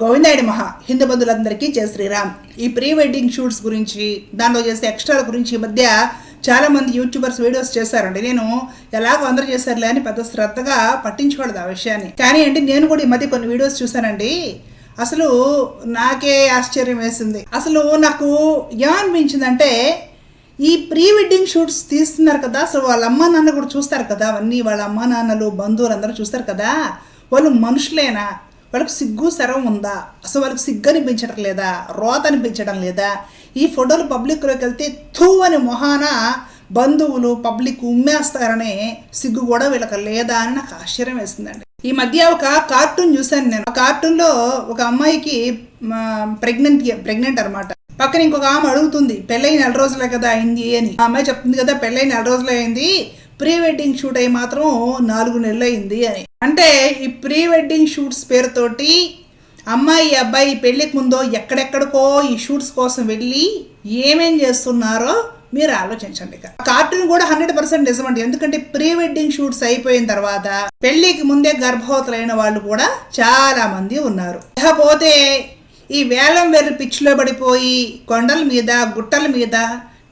గోవిందాయుడి మహా హిందూ బంధువులందరికీ జయ శ్రీరామ్. ఈ ప్రీ వెడ్డింగ్ షూట్స్ గురించి దానిలో చేసే ఎక్స్ట్రాల గురించి ఈ మధ్య చాలామంది యూట్యూబర్స్ వీడియోస్ చేశారండి. నేను ఎలాగో అందరూ చేశారులే అని పెద్ద శ్రద్ధగా పట్టించుకోలేదు ఆ విషయాన్ని. కానీ అంటే నేను కూడా ఈ మధ్య కొన్ని వీడియోస్ చూశానండి. అసలు నాకే ఆశ్చర్యం వేసింది. అసలు నాకు ఏమనిపించిందంటే ఈ ప్రీ వెడ్డింగ్ షూట్స్ తీస్తున్నారు కదా అసలు వాళ్ళ అమ్మా నాన్న కూడా చూస్తారు కదా అవన్నీ వాళ్ళ అమ్మా నాన్నలు బంధువులు అందరూ చూస్తారు కదా వాళ్ళు మనుషులేనా? వాళ్ళకి సిగ్గు శరం ఉందా? అసలు వాళ్ళకి సిగ్గు అనిపించడం లేదా? రోత అనిపించడం లేదా? ఈ ఫోటోలు పబ్లిక్లోకి వెళ్తే థూ అని మొహాన బంధువులు పబ్లిక్ ఉమ్మేస్తారనే సిగ్గు కూడా వీళ్ళకి లేదా అని నాకు ఆశ్చర్యం వేసిందండి. ఈ మధ్య ఒక కార్టూన్ చూశాను నేను. ఆ కార్టూన్లో ఒక అమ్మాయికి ప్రెగ్నెంట్ ప్రెగ్నెంట్ అనమాట పక్కన ఇంకొక ఆమె అడుగుతుంది పెళ్ళై నెల రోజులే కదా అయింది అని. ఆ అమ్మాయి చెప్తుంది కదా పెళ్ళై నెల రోజులే అయింది ప్రీ వెడ్డింగ్ షూట్ అయి మాత్రం నాలుగు నెలలు అయింది అని. అంటే ఈ ప్రీ వెడ్డింగ్ షూట్స్ పేరుతోటి అమ్మాయి అబ్బాయి పెళ్ళికి ముందో ఎక్కడెక్కడికో ఈ షూట్స్ కోసం వెళ్ళి ఏమేం చేస్తున్నారో మీరు ఆలోచించండి ఇక. కార్టూన్ కూడా హండ్రెడ్ పర్సెంట్ నిజమండి ఎందుకంటే ప్రీ వెడ్డింగ్ షూట్స్ అయిపోయిన తర్వాత పెళ్ళికి ముందే గర్భవతులైన వాళ్ళు కూడా చాలా మంది ఉన్నారు. ఇకపోతే ఈ వేలం వెర్రి పిచ్చిలో పడిపోయి కొండల మీద గుట్టల మీద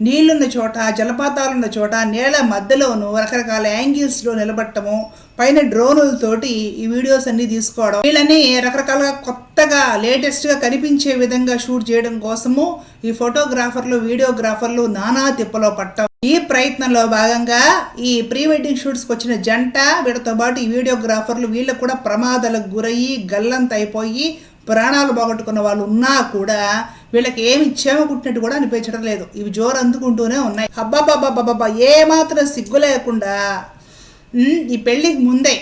నీళ్ళున్న చోట జలపాతాలున్న చోట నేల మధ్యలోను రకరకాల యాంగిల్స్లో నిలబట్టము పైన డ్రోనులతోటి ఈ వీడియోస్ అన్ని తీసుకోవడం వీళ్ళని రకరకాలుగా కొత్తగా లేటెస్ట్గా కనిపించే విధంగా షూట్ చేయడం కోసము ఈ ఫోటోగ్రాఫర్లు వీడియోగ్రాఫర్లు నానా తిప్పలో పట్టం ఈ ప్రయత్నంలో భాగంగా ఈ ప్రీ వెడ్డింగ్ షూట్స్కి వచ్చిన జంట వీళ్ళతో పాటు ఈ వీడియోగ్రాఫర్లు వీళ్ళకు కూడా ప్రమాదాలకు గురయ్యి గల్లంత అయిపోయి ప్రాణాలు పోగొట్టుకున్న వాళ్ళు ఉన్నా కూడా వీళ్ళకి ఏమి ఇచ్చేమో కుట్టినట్టు కూడా అనిపించడం లేదు. ఇవి జోరు అందుకుంటూనే ఉన్నాయి. అబ్బాబ్బాబ్బాబ్బా ఏ మాత్రం సిగ్గు లేకుండా ఈ పెళ్ళికి ముందే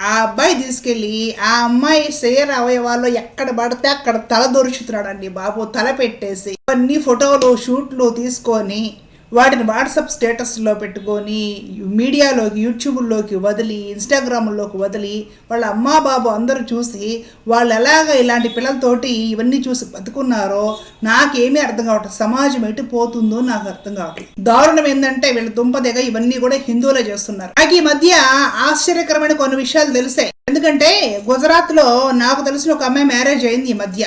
ఆ అబ్బాయి తీసుకెళ్ళి ఆ అమ్మాయి శరీర అవయవాల్లో ఎక్కడ పడితే అక్కడ తల దొరుకుతున్నాడండి బాబు. తల పెట్టేసి అన్ని ఫోటోలు షూట్లు తీసుకొని వాటిని వాట్సాప్ స్టేటస్లో పెట్టుకొని మీడియాలోకి యూట్యూబ్లోకి వదిలి ఇన్స్టాగ్రామ్లోకి వదిలి వాళ్ళ అమ్మా బాబు అందరూ చూసి వాళ్ళు ఎలాగ ఇలాంటి పిల్లలతోటి ఇవన్నీ చూసి బతుకున్నారో నాకేమీ అర్థం కావట్లేదు సమాజం ఎటు పోతుందో నాకు అర్థం కావట్లేదు దారుణం ఏంటంటే వీళ్ళ దుంపదెగ ఇవన్నీ కూడా హిందువులే చేస్తున్నారు. నాకు ఈ మధ్య ఆశ్చర్యకరమైన కొన్ని విషయాలు తెలిసాయి. ఎందుకంటే గుజరాత్లో నాకు తెలిసిన ఒక అమ్మాయి మ్యారేజ్ అయింది ఈ మధ్య.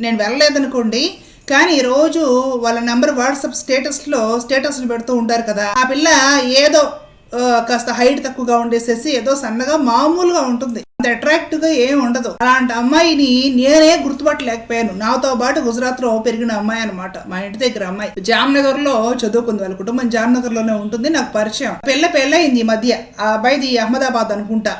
నేను వెళ్ళలేదనుకోండి కానీ రోజు వాళ్ళ నెంబర్ వాట్సాప్ స్టేటస్లో స్టేటస్లు పెడుతూ ఉంటారు కదా. ఆ పిల్ల ఏదో కాస్త హైట్ తక్కువగా ఉండేసేసి ఏదో సన్నగా మామూలుగా ఉంటుంది. అంత అట్రాక్టివ్గా ఏం ఏమి ఉండదు. అలాంటి అమ్మాయిని నేనే గుర్తుపట్టలేకపోయాను. నాతో పాటు గుజరాత్లో పెరిగిన అమ్మాయి అనమాట మా ఇంటి దగ్గర అమ్మాయి. జామ్నగర్లో చదువుకుంది. వాళ్ళ కుటుంబం జామ్నగర్లోనే ఉంటుంది. నాకు పరిచయం. పెళ్ళ పెళ్ళయింది ఈ మధ్య. ఆ అబ్బాయిది అహ్మదాబాద్ అనుకుంటా.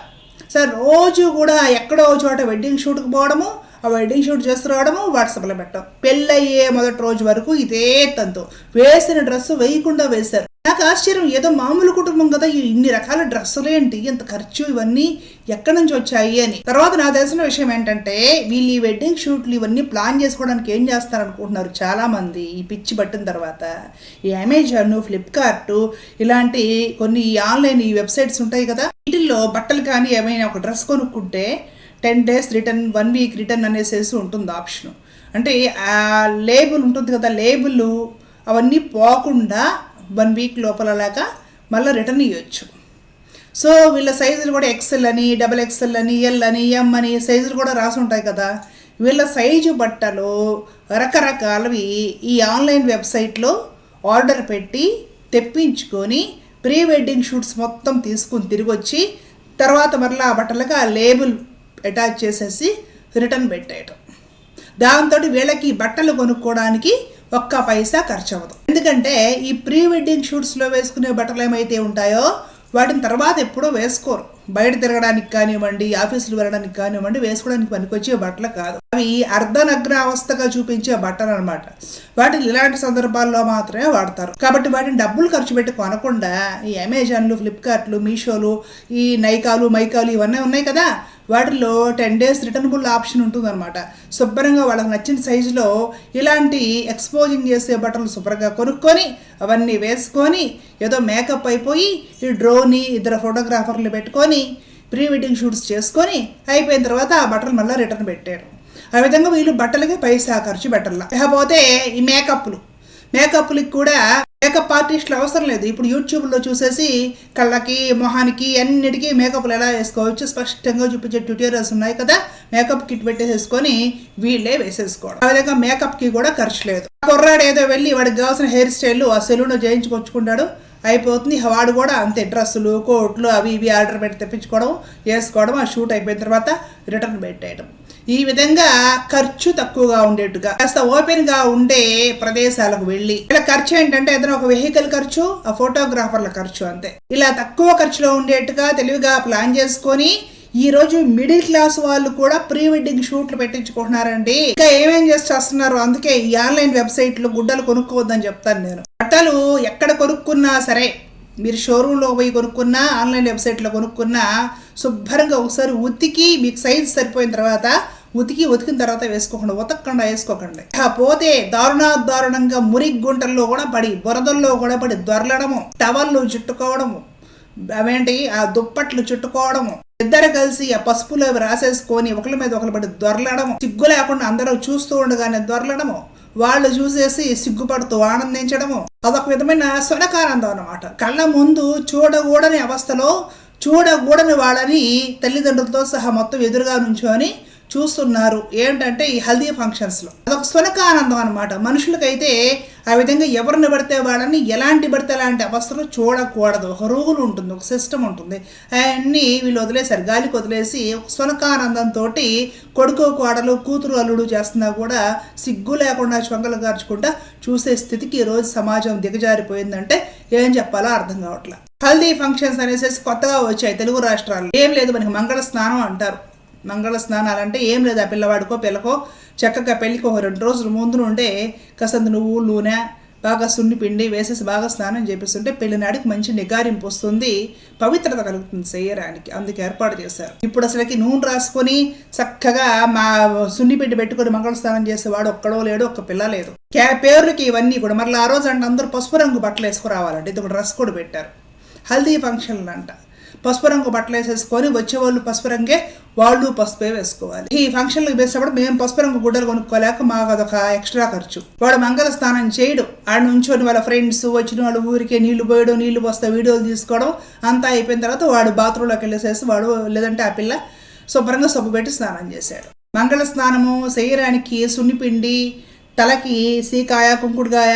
సార్ రోజు కూడా ఎక్కడో చోట వెడ్డింగ్ షూట్కి పోవడము ఆ వెడ్డింగ్ షూట్ చేసి రావడము వాట్సాప్లో పెట్టడం. పెళ్ళయ్యే మొదటి రోజు వరకు ఇదే తంతు. వేసిన డ్రెస్ వేయకుండా వేశారు. నాకు ఆశ్చర్యం ఏదో మామూలు కుటుంబం కదా ఇన్ని రకాల డ్రెస్సులు ఏంటి? ఇంత ఖర్చు ఇవన్నీ ఎక్కడి నుంచి వచ్చాయి అని. తర్వాత నాకు తెలిసిన విషయం ఏంటంటే వీళ్ళు ఈ వెడ్డింగ్ షూట్లు ఇవన్నీ ప్లాన్ చేసుకోవడానికి ఏం చేస్తారనుకుంటున్నారు చాలా మంది ఈ పిచ్చి పట్టిన తర్వాత. ఈ అమెజాన్ ఫ్లిప్కార్ట్ ఇలాంటి కొన్ని ఆన్లైన్ ఈ వెబ్సైట్స్ ఉంటాయి కదా వీటిల్లో బట్టలు కానీ ఏమైనా ఒక డ్రెస్ కొనుక్కుంటే ten days return one week return అనేసేసి ఉంటుంది ఆప్షన్ అంటే ఆ లేబుల్ ఉంటుంది కదా లేబుల్ అవన్నీ పోకుండా వన్ వీక్ లోపలలాగా మళ్ళీ రిటర్న్ ఇవ్వచ్చు సో వీళ్ళ సైజులు కూడా ఎక్సెల్ అని డబల్ ఎక్సెల్ అని ఎల్ అని ఎం అని సైజులు కూడా రాసి ఉంటాయి కదా. వీళ్ళ సైజు బట్టలు రకరకాలవి ఈ ఆన్లైన్ వెబ్సైట్లో ఆర్డర్ పెట్టి తెప్పించుకొని ప్రీ వెడ్డింగ్ షూట్స్ మొత్తం తీసుకుని తిరిగి వచ్చి తర్వాత మరలా ఆ బట్టలకు ఆ లేబుల్ అటాచ్ చేసేసి రిటర్న్ పెట్టేయటం. దాంతో వీళ్ళకి బట్టలు కొనుక్కోవడానికి ఒక్క పైసా ఖర్చు అవ్వదు ఎందుకంటే ఈ ప్రీ వెడ్డింగ్ షూట్స్లో వేసుకునే బట్టలు ఏమైతే ఉంటాయో వాటిని తర్వాత ఎప్పుడో వేసుకోరు. బయట తిరగడానికి కానివ్వండి ఆఫీసులు వెళ్ళడానికి కానివ్వండి వేసుకోవడానికి పనికొచ్చే బట్టలు కాదు. అవి అర్ధనగ్న అవస్థగా చూపించే బట్టలు అనమాట వాటిని ఇలాంటి సందర్భాల్లో మాత్రమే వాడతారు. కాబట్టి వాటిని డబ్బులు ఖర్చు పెట్టి కొనకుండా ఈ అమెజాన్లు ఫ్లిప్కార్ట్లు మీషోలు ఈ నైకాలు మైకాలు ఇవన్నీ ఉన్నాయి కదా. వాటిలో టెన్ డేస్ రిటర్నబుల్ ఆప్షన్ ఉంటుందన్నమాట. శుభ్రంగా వాళ్ళకి నచ్చిన సైజులో ఇలాంటి ఎక్స్పోజింగ్ చేసే బట్టలు శుభ్రంగా కొనుక్కొని అవన్నీ వేసుకొని ఏదో మేకప్ అయిపోయి ఈ డ్రోని ఇద్దరు ఫోటోగ్రాఫర్లు పెట్టుకొని ప్రీ వెడ్డింగ్ షూట్స్ చేసుకొని అయిపోయిన తర్వాత ఆ బట్టలు మళ్ళీ రిటర్న్ పెట్టారు. ఆ విధంగా వీళ్ళు బట్టలకి పైసా ఖర్చు పెట్టాల. లేకపోతే ఈ మేకప్లు మేకప్లకి కూడా మేకప్ ఆర్టిస్టులు అవసరం లేదు. ఇప్పుడు యూట్యూబ్లో చూసేసి కళ్ళకి మొహానికి అన్నిటికీ మేకప్లు ఎలా వేసుకోవచ్చు స్పష్టంగా చూపించే ట్యూటోరియల్స్ ఉన్నాయి కదా. మేకప్ కిట్ పెట్టేసేసుకొని వీళ్ళే వేసేసుకోవడం. ఆ విధంగా మేకప్కి కూడా ఖర్చు లేదు. కుర్రాడు ఏదో వెళ్ళి వాడికి కావాల్సిన హెయిర్ స్టైల్ ఆ సెలూన్ చేయించుకొచ్చుకుంటాడు. అయిపోతుంది. వాడు కూడా అంతే. డ్రెస్సులు కోట్లు అవి ఇవి ఆర్డర్ పెట్టి తెప్పించుకోవడం వేసుకోవడం ఆ షూట్ అయిపోయిన తర్వాత రిటర్న్ పెట్టేయడం ఈ విధంగా ఖర్చు తక్కువగా ఉండేట్టుగా కాస్త ఓపెన్గా ఉండే ప్రదేశాలకు వెళ్ళి ఇలా ఖర్చు ఏంటంటే ఏదైనా ఒక వెహికల్ ఖర్చు ఆ ఫోటోగ్రాఫర్ల ఖర్చు అంతే. ఇలా తక్కువ ఖర్చులో ఉండేట్టుగా తెలివిగా ప్లాన్ చేసుకొని ఈ రోజు మిడిల్ క్లాస్ వాళ్ళు కూడా ప్రీ వెడ్డింగ్ షూట్లు పెట్టించుకుంటున్నారండి. ఇంకా ఏమేం చేసి చేస్తున్నారు? అందుకే ఈ ఆన్లైన్ వెబ్సైట్లు గుడ్డలు కొనుక్కోవద్దని చెప్తాను నేను. బట్టలు ఎక్కడ కొనుక్కున్నా సరే మీరు షోరూంలో పోయి కొనుక్కున్నా ఆన్లైన్ వెబ్సైట్లో కొనుక్కున్నా శుభ్రంగా ఒకసారి ఉతికి మీకు సైజ్ సరిపోయిన తర్వాత ఉతికి ఉతికిన తర్వాత వేసుకోకుండా ఉతకకుండా వేసుకోకండి. పోతే దారుణా దారుణంగా మురికి గుంటల్లో కూడా పడి బురదల్లో కూడా పడి దొరలడము టవల్లు చుట్టుకోవడము అవేంటి ఆ దుప్పట్లు చుట్టుకోవడము ఇద్దరు కలిసి ఆ పసుపులో రాసేసుకొని ఒకరి మీద ఒకరు పడి దొరలడము సిగ్గు లేకుండా అందరూ చూస్తూ ఉండగానే దొరలడము వాళ్ళు చూసేసి సిగ్గుపడుతూ ఆనందించడము అదొక విధమైన సునకానందం అనమాట కళ్ళ ముందు చూడకూడని అవస్థలో చూడకూడని వాళ్ళని తల్లిదండ్రులతో సహా మొత్తం ఎదురుగా నుంచొని చూస్తున్నారు. ఏంటంటే ఈ హల్దీ ఫంక్షన్స్లో అదొక సునకానందం అనమాట మనుషులకైతే ఆ విధంగా ఎవరిని పడితే వాళ్ళని ఎలాంటి పడితే అలాంటి అవస్థలు చూడకూడదు. ఒక రూల్ ఉంటుంది ఒక సిస్టమ్ ఉంటుంది. అవన్నీ వీళ్ళు వదిలేశారు. గాలికి వదిలేసి ఒక సునకానందంతో కొడుకు కోడలు కూతురు అల్లుడు చేస్తున్నా కూడా సిగ్గు లేకుండా చొంగలు గార్చుకుంటా చూసే స్థితికి ఈ రోజు సమాజం దిగజారిపోయిందంటే ఏం చెప్పాలో అర్థం కావట్లేదు హల్దీ ఫంక్షన్స్ అనేసి కొత్తగా వచ్చాయి తెలుగు రాష్ట్రాల్లో. ఏం లేదు మనకి మంగళ స్నానం అంటారు. మంగళ స్నానాలు అంటే ఏం లేదు ఆ పిల్లవాడికో పిల్లకో చక్కగా పెళ్ళికి ఒక రెండు రోజుల ముందు నుండే కసంత నువ్వు నూనె బాగా సున్ని పిండి వేసేసి బాగా స్నానం చేపిస్తుంటే పెళ్ళినాడికి మంచి నిగారింపు వస్తుంది పవిత్రత కలుగుతుంది చేయడానికి అందుకు ఏర్పాటు చేశారు. ఇప్పుడు అసలుకి నూనె రాసుకొని చక్కగా మా సున్ని పిండి పెట్టుకొని మంగళ స్నానం చేసేవాడు ఒక్కడో లేడు ఒక్క పిల్ల లేదు. క్యా పేర్లకి ఇవన్నీ కూడా మరలా ఆ రోజు అంటే అందరూ పసుపు రంగు బట్టలు వేసుకురావాలంటే ఇది ఒక డ్రెస్ కూడా పెట్టారు. హల్దీ ఫంక్షన్లు అంట పసుపు రంగు బట్టలు వేసేసుకొని వచ్చేవాళ్ళు పసుపు రంగే వాళ్ళు పసుపే వేసుకోవాలి. ఈ ఫంక్షన్లకు వేసినప్పుడు మేము పసుపు రంగు గుడ్డలు కొనుక్కోలేక మాకు అదొక ఎక్స్ట్రా ఖర్చు. వాడు మంగళ స్నానం చేయడు. ఆడ నుంచొని వాళ్ళ ఫ్రెండ్స్ వచ్చిన వాళ్ళు ఊరికే నీళ్ళు పోయడం నీళ్ళు పోస్తా వీడియోలు తీసుకోవడం అంతా అయిపోయిన తర్వాత వాడు బాత్రూంలోకి వెళ్ళేసేసి వాడు లేదంటే ఆ పిల్ల శుభ్రంగా సబ్బు పెట్టి స్నానం చేశాడు. మంగళ స్నానము శరీరానికి సున్నిపిండి తలకి సీకాయ కుంకుడుకాయ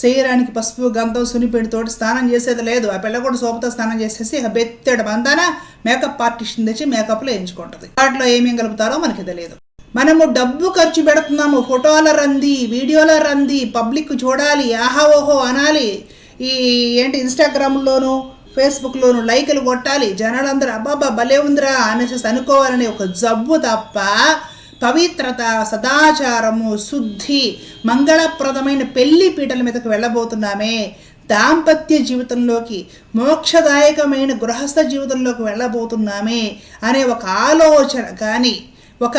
శరీరానికి పసుపు గంధం సునిపిండితోటి స్నానం చేసేది లేదు. ఆ పిల్ల కూడా సోపుతో స్నానం చేసేసి ఆ బెత్తెడు మందాన మేకప్ ఆర్టిస్ట్ని తెచ్చి మేకప్లో వేయించుకుంటుంది. వాటిలో ఏమేం కలుపుతారో మనకి తెలియదు. మనము డబ్బు ఖర్చు పెడుతున్నాము. ఫోటోల రంది వీడియోల రంది పబ్లిక్ చూడాలి ఆహా ఓహో అనాలి. ఈ ఏంటి ఇన్స్టాగ్రామ్లోను ఫేస్బుక్లోను లైకులు కొట్టాలి. జనాలందరూ అబ్బాబ్బా భలే ఉందిరా అనేసి అనుకోవాలనే ఒక జబ్బు తప్ప పవిత్రత సదాచారము శుద్ధి మంగళప్రదమైన పెళ్ళి పీటల మీదకు వెళ్ళబోతున్నామే. దాంపత్య జీవితంలోకి మోక్షదాయకమైన గృహస్థ జీవితంలోకి వెళ్ళబోతున్నామే అనే ఒక ఆలోచన. కానీ ఒక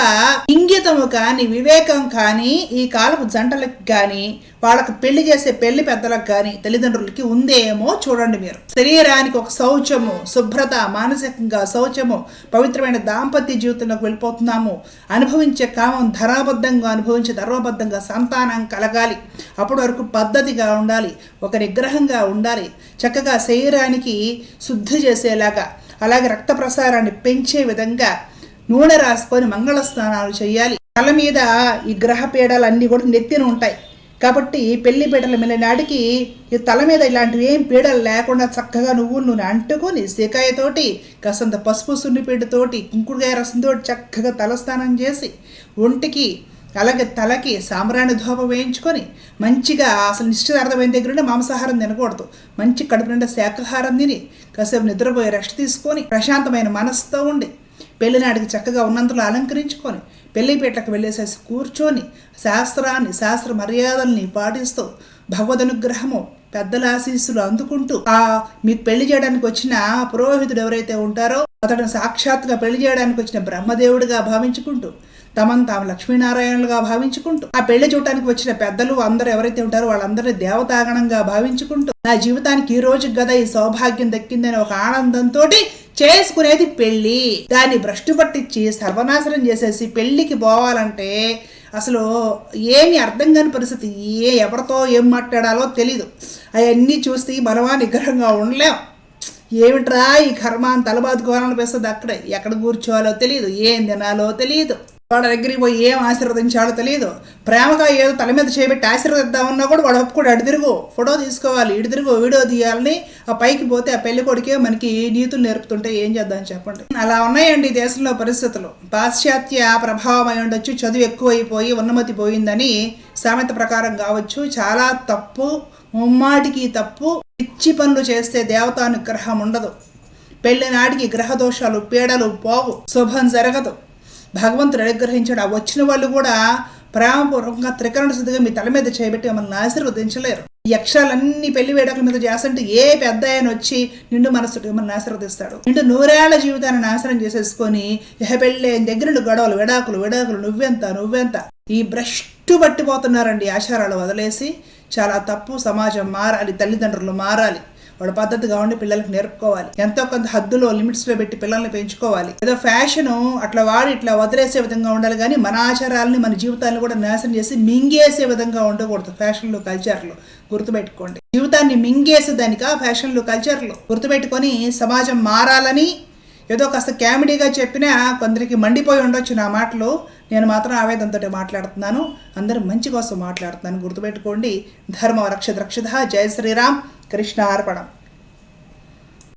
ఇంగితము కానీ వివేకం కానీ ఈ కాలపు జంటలకు కానీ వాళ్ళకు పెళ్ళి చేసే పెళ్ళి పెద్దలకు కానీ తల్లిదండ్రులకి ఉందేమో చూడండి మీరు. శరీరానికి ఒక శౌచము శుభ్రత మానసికంగా శౌచము పవిత్రమైన దాంపత్య జీవితంలోకి వెళ్ళిపోతున్నాము. అనుభవించే కామం ధరాబద్ధంగా అనుభవించే ధర్మబద్ధంగా సంతానం కలగాలి. అప్పటి వరకు పద్ధతిగా ఉండాలి ఒక నిగ్రహంగా ఉండాలి. చక్కగా శరీరానికి శుద్ధి చేసేలాగా అలాగే రక్త ప్రసారాన్ని పెంచే విధంగా నూనె రాసుకొని మంగళ స్నానాలు చేయాలి. తల మీద ఈ గ్రహ పీడలు అన్నీ కూడా నెత్తిన ఉంటాయి. కాబట్టి పెళ్ళి పీడల మీద నాటికి ఈ తల మీద ఇలాంటివి ఏం పీడలు లేకుండా చక్కగా నువ్వు నూనె అంటుకొని సీకాయతోటి కాసంత పసుపు సున్నిపీటతోటి కుంకుడుకాయ రసంతో చక్కగా తలస్నానం చేసి ఒంటికి అలాగే తలకి సాంబ్రాణి ధూప వేయించుకొని మంచిగా అసలు నిశ్చితార్థమైన దగ్గర నుండి మాంసాహారం తినకూడదు. మంచి కడుపు నిండా శాకాహారం తిని కాసేపు నిద్రపోయి రెస్ట్ తీసుకొని ప్రశాంతమైన మనసుతో ఉండి పెళ్ళినాటికి చక్కగా ఉన్నంతలో అలంకరించుకొని పెళ్ళిపేటకు వెళ్ళేసేసి కూర్చొని శాస్త్రాన్ని శాస్త్ర మర్యాదల్ని పాటిస్తూ భగవదనుగ్రహము పెద్దల ఆశీస్సులు అందుకుంటూ ఆ మీకు పెళ్ళి చేయడానికి వచ్చిన పురోహితుడు ఎవరైతే ఉంటారో అతడు సాక్షాత్గా పెళ్ళి చేయడానికి వచ్చిన బ్రహ్మదేవుడిగా భావించుకుంటూ తమను తాము లక్ష్మీనారాయణులుగా భావించుకుంటూ ఆ పెళ్ళి చూడటానికి వచ్చిన పెద్దలు అందరూ ఎవరైతే ఉంటారో వాళ్ళందరినీ దేవతాగణంగా భావించుకుంటూ నా జీవితానికి ఈ రోజు గదా ఈ సౌభాగ్యం దక్కిందని ఒక ఆనందంతో చేసుకునేది పెళ్ళి. దాన్ని భ్రష్టు పట్టించి సర్వనాశనం చేసేసి పెళ్ళికి పోవాలంటే అసలు ఏమి అర్థం కాని పరిస్థితి. ఏ ఎవరితో ఏం మాట్లాడాలో తెలీదు. అవన్నీ చూస్తే మనమా నిగ్రహంగా ఉండలేం. ఏమిట్రా ఈ కర్మ అని తలబాదుకోవాలనిపిస్తుంది అక్కడే. ఎక్కడ కూర్చోవాలో తెలియదు ఏం తినాలో తెలియదు వాళ్ళ దగ్గరికి పోయి ఏం ఆశీర్వదించాలో తెలియదు ప్రేమగా ఏదో తల మీద చేపెట్టి ఆశీర్వదిద్దామన్నా కూడా వాడు ఒప్పుకోడు. అడు తిరుగు ఫోటో తీసుకోవాలి ఇటు తిరుగు వీడియో తీయాలని ఆ పైకి పోతే ఆ పెళ్ళి కొడుకే మనకి నీతులు నేర్పుతుంటే ఏం చేద్దాం చెప్పండి. అలా ఉన్నాయండి ఈ దేశంలో పరిస్థితులు. పాశ్చాత్య ప్రభావం అయి ఉండొచ్చు చదువు ఎక్కువైపోయి ఉన్నమతి పోయిందని సామెత ప్రకారం కావచ్చు. చాలా తప్పు ముమ్మాటికి తప్పు. పిచ్చి పనులు చేస్తే దేవతానుగ్రహం ఉండదు. పెళ్ళి నాటికి గ్రహ దోషాలు పీడలు పోవు. శుభం జరగదు. భగవంతుడు అనుగ్రహించాడు. ఆ వచ్చిన వాళ్ళు కూడా ప్రేమపూర్వకంగా త్రికరణ శుద్ధిగా మీ తల మీద చేయబెట్టి మిమ్మల్ని ఆశీర్వదించలేరు. ఈ యక్షాలన్నీ పెళ్ళి వేడకల మీద చేస్తుంటే ఏ పెద్ద ఆయన వచ్చి నిండు మనసుడు మిమ్మల్ని ఆశీర్వదిస్తాడు. నిండు నూరేళ్ళ జీవితాన్ని నాశనం చేసేసుకొని ఇహ పెళ్ళి దగ్గర నుండి గొడవలు విడాకులు విడాకులు నువ్వెంత నువ్వెంత ఈ భ్రష్టు పట్టిపోతున్నారండి ఆచారాలు వదిలేసి. చాలా తప్పు సమాజం మారాలి తల్లిదండ్రులు మారాలి. వాడు పద్ధతిగా ఉండి పిల్లలకు నేర్పుకోవాలి. ఎంతో కొంత హద్దులో లిమిట్స్లో పెట్టి పిల్లల్ని పెంచుకోవాలి. ఏదో ఫ్యాషన్ అట్లా వాడి ఇట్లా వదిలేసే విధంగా ఉండాలి కానీ మన ఆచారాలని మన జీవితాన్ని కూడా నాశనం చేసి మింగేసే విధంగా ఉండకూడదు ఫ్యాషన్లు కల్చర్లు. గుర్తుపెట్టుకోండి. జీవితాన్ని మింగేసేదానిక ఫ్యాషన్లు కల్చర్లు? గుర్తుపెట్టుకొని సమాజం మారాలని ఏదో కాస్త కామెడీగా చెప్పినా కొందరికి మండిపోయి ఉండొచ్చు నా మాటలు. నేను మాత్రం ఆవేదంతో మాట్లాడుతున్నాను. అందరూ మంచి కోసం మాట్లాడుతున్నాను. గుర్తుపెట్టుకోండి. ధర్మ రక్ష రక్షిత జయ శ్రీరామ్. కృష్ణార్పణం.